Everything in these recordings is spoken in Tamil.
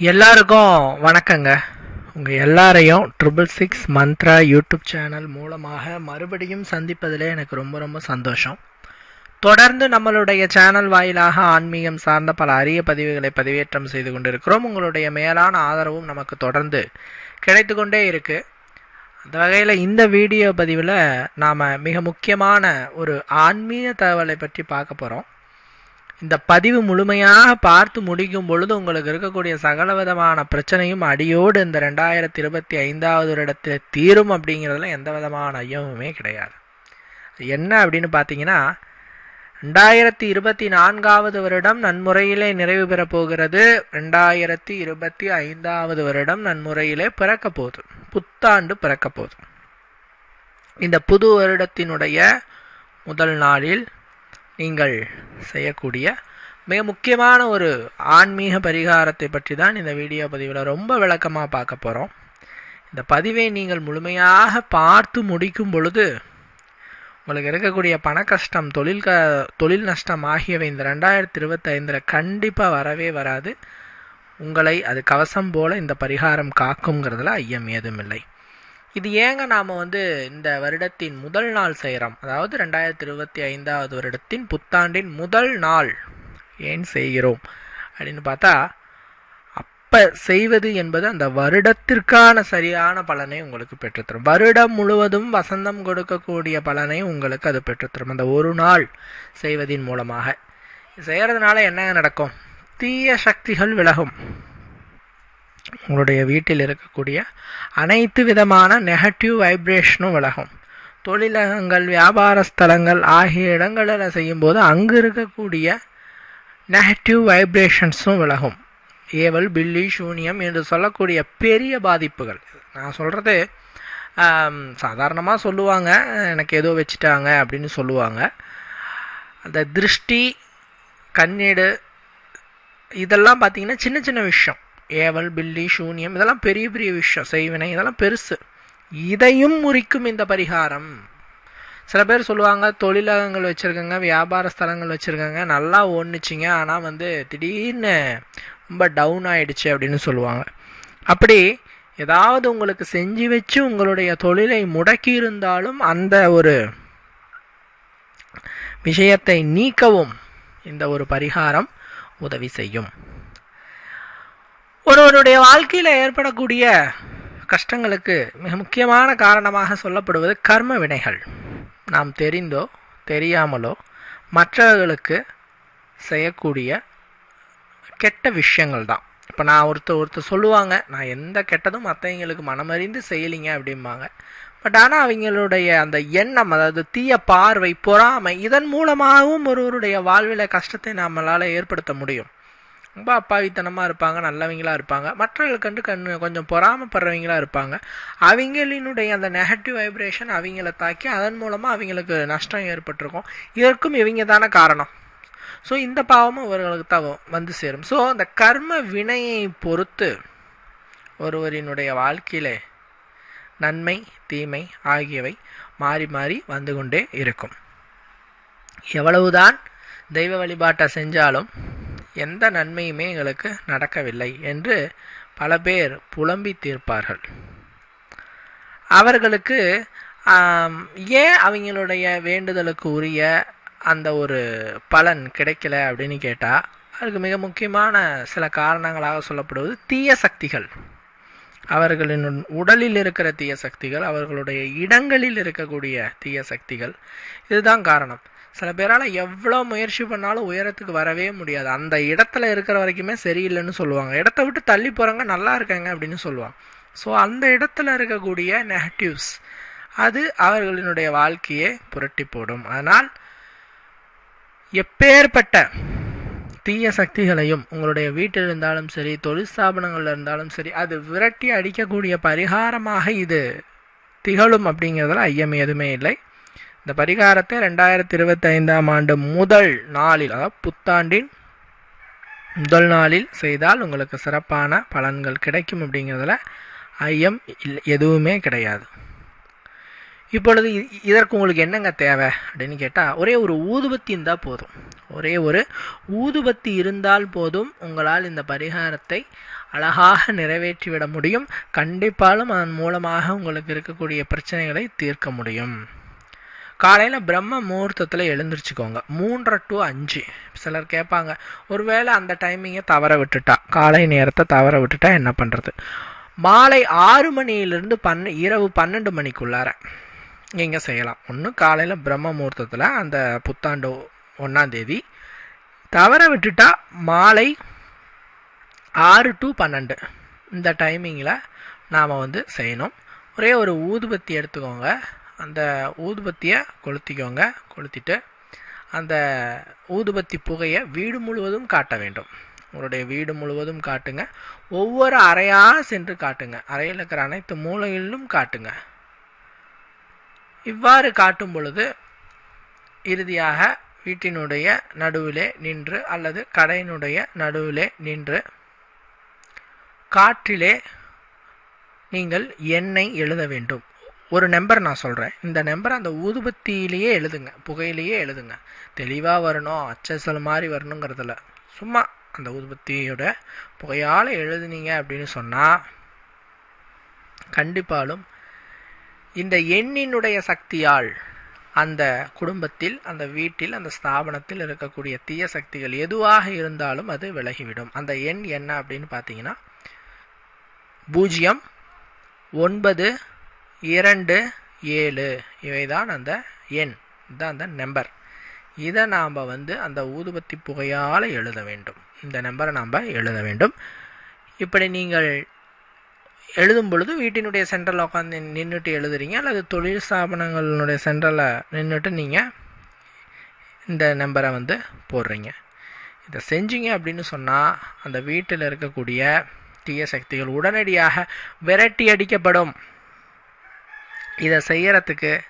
எல்லாருக்கும் வணக்கங்க. உங்கள் எல்லாரையும் triple six Mantra YouTube channel மூலமாக மறுபடியும் சந்திப்பதில் எனக்கு ரொம்ப ரொம்ப சந்தோஷம். தொடர்ந்து நம்மளுடைய சேனல் வாயிலாக ஆன்மீகம் சார்ந்த பல அரிய பதிவுகளை பதிவேற்றம் செய்து கொண்டிருக்கிறோம். உங்களுடைய மேலான ஆதரவும் நமக்கு தொடர்ந்து கிடைத்து கொண்டே இருக்குது அந்த வகையில் இந்த வீடியோ பதிவில் நாம் மிக முக்கியமான ஒரு ஆன்மீக தகவலை பற்றி பார்க்க போகிறோம் இந்த பதிவு முழுமையாக பார்த்து முடிக்கும் பொழுது உங்களுக்கு இருக்கக்கூடிய சகல விதமான பிரச்சனையும் அடியோடு இந்த ரெண்டாயிரத்தி இருபத்தி ஐந்தாவது இடத்துல தீரும் அப்படிங்கிறதுல எந்த விதமான ஐயமுமே கிடையாது. என்ன அப்படின்னு பார்த்தீங்கன்னா ரெண்டாயிரத்தி இருபத்தி நான்காவது வருடம் நன்முறையிலே நிறைவு பெறப் போகிறது. ரெண்டாயிரத்தி இருபத்தி ஐந்தாவது வருடம் நன்முறையிலே பிறக்க போகுது. புத்தாண்டு பிறக்க போகுது. இந்த புது வருடத்தினுடைய முதல் நாளில் நீங்கள் செய்யக்கூடிய மிக முக்கியமான ஒரு ஆன்மீக பரிகாரத்தை பற்றி தான் இந்த வீடியோ பதிவில் ரொம்ப விளக்கமாக பார்க்க போகிறோம் இந்த பதிவை நீங்கள் முழுமையாக பார்த்து முடிக்கும் பொழுது உங்களுக்கு இருக்கக்கூடிய பண கஷ்டம் தொழில் க தொழில் நஷ்டம் ஆகியவை இந்த ரெண்டாயிரத்தி இருபத்தைந்தில் கண்டிப்பாக வரவே வராது. உங்களை அது கவசம் போல இந்த பரிகாரம் காக்குங்கிறதுல ஐயம் ஏதும் இல்லை இது ஏங்க நாம் வந்து இந்த வருடத்தின் முதல் நாள் செய்கிறோம் அதாவது ரெண்டாயிரத்தி இருபத்தி ஐந்தாவது வருடத்தின் புத்தாண்டின் முதல் நாள் ஏன் செய்கிறோம்? அப்படின்னு பார்த்தா அப்போ செய்வது என்பது அந்த வருடத்திற்கான சரியான பலனை உங்களுக்கு பெற்றுத்தரும். வருடம் முழுவதும் வசந்தம் கொடுக்கக்கூடிய பலனை உங்களுக்கு அது பெற்றுத்தரும். அந்த ஒரு நாள் செய்வதின் மூலமாக. செய்கிறதுனால என்ன நடக்கும்? தீய சக்திகள் விலகும். உங்களுடைய வீட்டில் இருக்கக்கூடிய அனைத்து விதமான நெகட்டிவ் வைப்ரேஷனும் விலகும். தொழிலகங்கள் வியாபார ஸ்தலங்கள் ஆகிய இடங்களில் செய்யும்போது அங்கு இருக்கக்கூடிய நெகட்டிவ் வைப்ரேஷன்ஸும் விலகும். ஏவல் பில்லி சூனியம் என்று சொல்லக்கூடிய பெரிய பாதிப்புகள். நான் சொல்கிறது சாதாரணமாக சொல்லுவாங்க எனக்கு ஏதோ வச்சுட்டாங்க அப்படின்னு சொல்லுவாங்க. அந்த திருஷ்டி கண்ணீடு இதெல்லாம் பார்த்திங்கன்னா சின்ன சின்ன விஷயம். ஏவல் பில்லி சூன்யம் இதெல்லாம் பெரிய பெரிய விஷயம் செய்வினை இதெல்லாம் பெருசு. இதையும் முறிக்கும் இந்த பரிகாரம். சில பேர் சொல்லுவாங்க தொழிலகங்கள் வச்சுருக்கங்க வியாபார ஸ்தலங்கள் வச்சுருக்கங்க நல்லா ஒன்றுச்சிங்க ஆனால் வந்து திடீர்னு ரொம்ப டவுன் ஆகிடுச்சு அப்படின்னு சொல்லுவாங்க. அப்படி ஏதாவது உங்களுக்கு செஞ்சு வச்சு உங்களுடைய தொழிலை முடக்கி இருந்தாலும் அந்த ஒரு விஷயத்தை நீக்கவும் இந்த ஒரு பரிகாரம் உதவி செய்யும். ஒருவருடைய வாழ்க்கையில் ஏற்படக்கூடிய கஷ்டங்களுக்கு மிக முக்கியமான காரணமாக சொல்லப்படுவது கர்ம வினைகள். நாம் தெரிந்தோ தெரியாமலோ மற்றவர்களுக்கு செய்யக்கூடிய கெட்ட விஷயங்கள் தான். இப்போ நான் ஒருத்தர் ஒருத்தர் சொல்லுவாங்க நான் எந்த கெட்டதும் மற்றவங்களுக்கு மனமறிந்து செய்யலிங்க அப்படிம்பாங்க. பட் ஆனால் அவங்களுடைய அந்த எண்ணம் அதாவது தீய பார்வை பொறாமை இதன் மூலமாகவும் ஒருவருடைய வாழ்வில் கஷ்டத்தை நம்மளால் ஏற்படுத்த முடியும். ரொம்ப அப்பாவித்தனமாக இருப்பாங்க நல்லவங்களாக இருப்பாங்க. மற்றவர்கள் கண்டு கண் கொஞ்சம் பொறாமப்படுறவங்களாக இருப்பாங்க. அவங்களினுடைய அந்த நெகட்டிவ் வைப்ரேஷன் அவங்கள தாக்கி அதன் மூலமாக அவங்களுக்கு நஷ்டம் ஏற்பட்டிருக்கும். இதற்கும் இவங்க தானே காரணம். ஸோ இந்த பாவமும் இவர்களுக்கு தான் வந்து சேரும். ஸோ அந்த கர்ம வினையை பொறுத்து ஒருவரினுடைய வாழ்க்கையிலே நன்மை தீமை ஆகியவை மாறி மாறி வந்து கொண்டே இருக்கும். எவ்வளவுதான் தெய்வ வழிபாட்டை செஞ்சாலும் எந்த நன்மையுமே எங்களுக்கு நடக்கவில்லை என்று பல பேர் புலம்பி தீர்ப்பார்கள். அவர்களுக்கு ஏன் அவங்களுடைய வேண்டுதலுக்கு உரிய அந்த ஒரு பலன் கிடைக்கல அப்படின்னு கேட்டால் அதுக்கு மிக முக்கியமான சில காரணங்களாக சொல்லப்படுவது தீய சக்திகள். அவர்களின் உடலில் இருக்கிற தீய சக்திகள் அவர்களுடைய இடங்களில் இருக்கக்கூடிய தீய சக்திகள். இதுதான் காரணம். சில பேரால் எவ்வளோ முயற்சி பண்ணாலும் உயரத்துக்கு வரவே முடியாது. அந்த இடத்துல இருக்கிற வரைக்குமே சரியில்லைன்னு சொல்லுவாங்க. இடத்த விட்டு தள்ளி போகிறவங்க நல்லா இருக்காங்க அப்படின்னு சொல்லுவாங்க. ஸோ அந்த இடத்துல இருக்கக்கூடிய நெகட்டிவ்ஸ் அது அவர்களினுடைய வாழ்க்கையை புரட்டி போடும். அதனால் எப்பேற்பட்ட தீய சக்திகளையும் உங்களுடைய வீட்டில் இருந்தாலும் சரி தொழில் ஸ்தாபனங்களில் இருந்தாலும் சரி அது விரட்டி அடிக்கக்கூடிய பரிகாரமாக இது. திகழும் அப்படிங்கிறதுல ஐயம் எதுவுமே இல்லை. இந்த பரிகாரத்தை ரெண்டாயிரத்தி இருபத்தி ஐந்தாம் ஆண்டு முதல் நாளில் அதாவது புத்தாண்டின் முதல் நாளில் செய்தால் உங்களுக்கு சிறப்பான பலன்கள் கிடைக்கும் அப்படிங்கிறதுல ஐயம் எதுவுமே கிடையாது. இப்பொழுது இதற்கு உங்களுக்கு என்னங்க தேவை? அப்படின்னு கேட்டால் ஒரே ஒரு ஊதுபத்தி இருந்தால் போதும். ஒரே ஒரு ஊதுபத்தி இருந்தால் போதும் உங்களால் இந்த பரிகாரத்தை அழகாக நிறைவேற்றிவிட முடியும். கண்டிப்பாலும் அதன் மூலமாக உங்களுக்கு இருக்கக்கூடிய பிரச்சனைகளை தீர்க்க முடியும். காலையில் பிரம்ம முகூர்த்தத்தில் எழுந்திரிச்சுக்கோங்க. மூன்றரை டு அஞ்சு. சிலர் கேட்பாங்க ஒருவேளை அந்த டைமிங்கை தவற விட்டுட்டா. காலை நேரத்தை தவற விட்டுட்டா என்ன பண்ணுறது மாலை ஆறு மணியிலிருந்து பன்ன இரவு பன்னெண்டு மணிக்குள்ளார. நீங்கள் செய்யலாம். ஒன்று காலையில் பிரம்ம முகூர்த்தத்தில் அந்த புத்தாண்டு ஒன்றாந்தேதி தவற விட்டுட்டா மாலை ஆறு டு பன்னெண்டு. இந்த டைமிங்கில் நாம் வந்து செய்யணும். ஒரே ஒரு ஊதுபத்தி எடுத்துக்கோங்க. அந்த ஊதுபத்தியை கொளுத்திக்கோங்க. கொளுத்திட்டு அந்த ஊதுபத்தி புகையை வீடு முழுவதும் காட்ட வேண்டும். உங்களுடைய வீடு முழுவதும் காட்டுங்க. ஒவ்வொரு அறையாக சென்று காட்டுங்க. அறையில் இருக்கிற அனைத்து மூலைகளிலும் காட்டுங்க. இவ்வாறு காட்டும் பொழுது இறுதியாக வீட்டினுடைய நடுவிலே நின்று அல்லது கடையினுடைய நடுவிலே நின்று காற்றிலே நீங்கள் எண்ணை எழுத வேண்டும். ஒரு நம்பர் நான் சொல்கிறேன் இந்த நம்பர் அந்த ஊதுபத்தியிலேயே எழுதுங்க. புகையிலேயே எழுதுங்க. தெளிவாக வரணும் அச்சசல் மாதிரி வரணுங்கிறதுல. சும்மா அந்த ஊதுபத்தியோட புகையால் எழுதுனீங்க அப்படின்னு சொன்னால் கண்டிப்பாலும் இந்த எண்ணினுடைய சக்தியால் அந்த குடும்பத்தில் அந்த வீட்டில் அந்த ஸ்தாபனத்தில் இருக்கக்கூடிய தீய சக்திகள் எதுவாக இருந்தாலும் அது விலகிவிடும். அந்த எண் என்ன அப்படின்னு பார்த்தீங்கன்னா பூஜ்ஜியம் ஒன்பது இரண்டு ஏழு. இவைதான் அந்த எண். இதுதான் அந்த நம்பர். இதை நாம் வந்து அந்த ஊதுபத்தி புகையால் எழுத வேண்டும். இந்த நம்பரை நாம் எழுத வேண்டும். இப்படி நீங்கள் எழுதும் பொழுது வீட்டினுடைய சென்டரில் உட்காந்து நின்றுட்டு எழுதுறீங்க அல்லது தொழில் ஸ்தாபனங்களுடைய சென்டரில் நின்றுட்டு நீங்கள் இந்த நம்பரை வந்து போடுறீங்க. இதை செஞ்சீங்க அப்படின்னு சொன்னால் அந்த வீட்டில் இருக்கக்கூடிய தீய சக்திகள் உடனடியாக விரட்டி அடிக்கப்படும். இதை செய்யறதுக்கு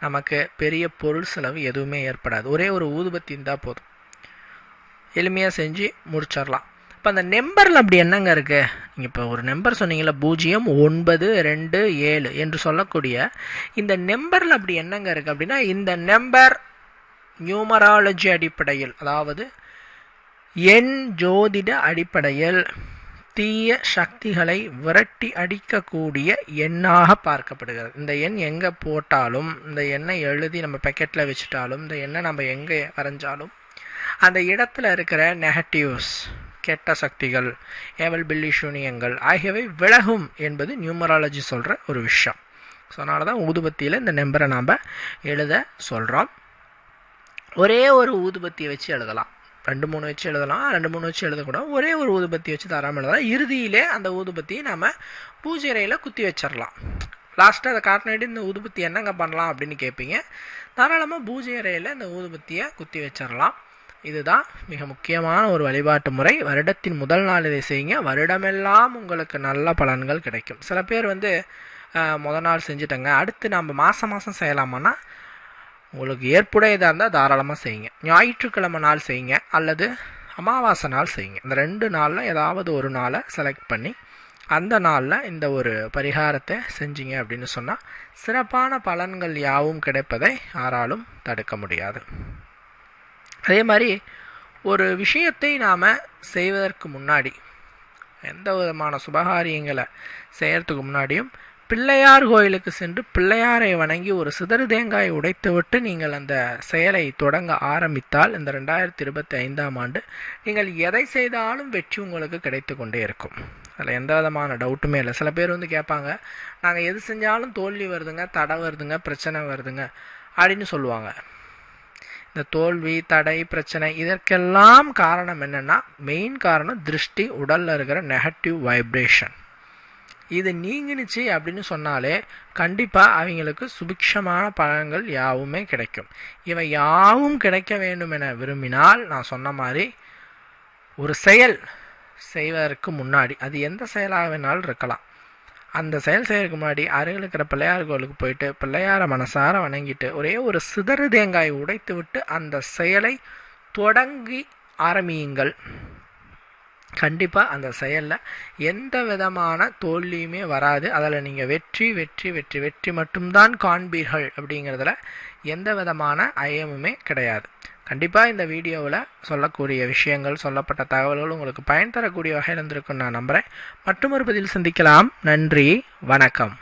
நமக்கு பெரிய பொருள் செலவு எதுவுமே ஏற்படாது. ஒரே ஒரு ஊதுபத்தி இருந்தால் போதும். எளிமையாக செஞ்சு முடிச்சிடலாம். இப்போ அந்த நம்பரில் அப்படி என்னங்க இருக்குது நீங்கள் இப்போ ஒரு நம்பர் சொன்னீங்களா பூஜ்ஜியம் ஒன்பது ரெண்டு ஏழு என்று சொல்லக்கூடிய இந்த நம்பரில் அப்படி என்னங்க இருக்குது அப்படின்னா இந்த நம்பர் நியூமராலஜி அடிப்படையில் அதாவது எண் ஜோதிட அடிப்படையில் தீய சக்திகளை விரட்டி அடிக்கக்கூடிய எண்ணாக பார்க்கப்படுகிறது. இந்த எண் எங்கே போட்டாலும் இந்த எண்ணை எழுதி நம்ம பேக்கெட்டில் வச்சுட்டாலும் இந்த எண்ணை நம்ம எங்கே வரைஞ்சாலும் அந்த இடத்துல இருக்கிற நெகட்டிவ்ஸ் கெட்ட சக்திகள் ஏவல் பில்லி சூனியங்கள் ஆகியவை விலகும் என்பது நியூமராலஜி சொல்கிற ஒரு விஷயம். ஸோ அதனால தான் ஊதுபத்தியில் இந்த நம்பரை நாம் எழுத சொல்கிறோம் ஒரே ஒரு ஊதுபத்தியை வச்சு எழுதலாம். ரெண்டு மூணு வச்சு எழுதலாம். ரெண்டு மூணு வச்சு எழுதக்கூடாது. ஒரே ஒரு ஊதுபத்தி வச்சு தாராமல் எழுதலாம். இறுதியிலே அந்த ஊதுபத்தியை நம்ம பூஜை அறையில் குத்தி வச்சிடலாம். லாஸ்ட்டாக அதை காட்டினாடி இந்த ஊதுபத்தி என்னங்க பண்ணலாம் அப்படின்னு கேட்பீங்க தாராளமாக பூஜை அறையில் இந்த ஊதுபத்தியை குத்தி வச்சிடலாம். இதுதான் மிக முக்கியமான ஒரு வழிபாட்டு முறை. வருடத்தின் முதல் நாள் இதை செய்யுங்க. வருடமெல்லாம் உங்களுக்கு நல்ல பலன்கள் கிடைக்கும். சில பேர் வந்து முதல் முத நாள் செஞ்சுட்டங்க. அடுத்து நம்ம மாதம் மாதம் செய்யலாமான்னா உங்களுக்கு ஏற்புடையதாக இருந்தால் தாராளமாக செய்யுங்க. ஞாயிற்றுக்கிழமை நாள் செய்யுங்க. அல்லது அமாவாசை நாள் செய்யுங்க. இந்த ரெண்டு நாளில் ஏதாவது ஒரு நாளை செலக்ட் பண்ணி அந்த நாளில் இந்த ஒரு பரிகாரத்தை செஞ்சீங்க அப்படின்னு சொன்னால் சிறப்பான பலன்கள் யாவும் கிடைப்பதை யாராலும் தடுக்க முடியாது. அதே மாதிரி ஒரு விஷயத்தை நாம் செய்வதற்கு முன்னாடி எந்த விதமான சுபகாரியங்களை செய்கிறதுக்கு முன்னாடியும் பிள்ளையார் கோயிலுக்கு சென்று பிள்ளையாரை வணங்கி ஒரு சிதறு தேங்காய் உடைத்துவிட்டு நீங்கள் அந்த செயலை தொடங்க ஆரம்பித்தால் இந்த ரெண்டாயிரத்தி இருபத்தி ஐந்தாம் ஆண்டு நீங்கள் எதை செய்தாலும் வெற்றி உங்களுக்கு கிடைத்து கொண்டே இருக்கும். அதில் எந்த விதமான டவுட்டுமே இல்லை. சில பேர் வந்து கேட்பாங்க நாங்கள் எது செஞ்சாலும் தோல்வி வருதுங்க தடை வருதுங்க பிரச்சனை வருதுங்க அப்படின்னு சொல்லுவாங்க. இந்த தோல்வி தடை பிரச்சனை இதற்கெல்லாம் காரணம் என்னென்னா மெயின் காரணம் திருஷ்டி உடலில் இருக்கிற நெகட்டிவ் வைப்ரேஷன் இது நீங்கினுச்சு அப்படின்னு சொன்னாலே கண்டிப்பாக அவங்களுக்கு சுபிக்ஷமான பலன்கள் யாவுமே கிடைக்கும். இவை யாவும் கிடைக்க வேண்டும் என விரும்பினால் நான் சொன்ன மாதிரி ஒரு செயல் செய்வதற்கு முன்னாடி அது எந்த செயலாக வேணாலும் இருக்கலாம். அந்த செயல் செய்யறதுக்கு முன்னாடி அருகில் இருக்கிற பிள்ளையார் கோவிலுக்கு போயிட்டு பிள்ளையாரை மனசார வணங்கிட்டு ஒரே ஒரு சிதறு தேங்காய் உடைத்து விட்டு அந்த செயலை தொடங்கி ஆரம்பியுங்கள். கண்டிப்பாக அந்த செயலில் எந்த விதமான தோல்வியுமே வராது. அதில் நீங்கள் வெற்றி வெற்றி வெற்றி வெற்றி மட்டும்தான் காண்பீர்கள் அப்படிங்கிறதுல எந்த விதமான ஐயமுமே கிடையாது. கண்டிப்பாக இந்த வீடியோவில் சொல்லக்கூடிய விஷயங்கள் சொல்லப்பட்ட தகவல்கள் உங்களுக்கு பயன் தரக்கூடிய வகையில் இருந்திருக்குன்னு நான் நம்புகிறேன் மற்றும் ஒரு பதில் சந்திக்கலாம். நன்றி வணக்கம்.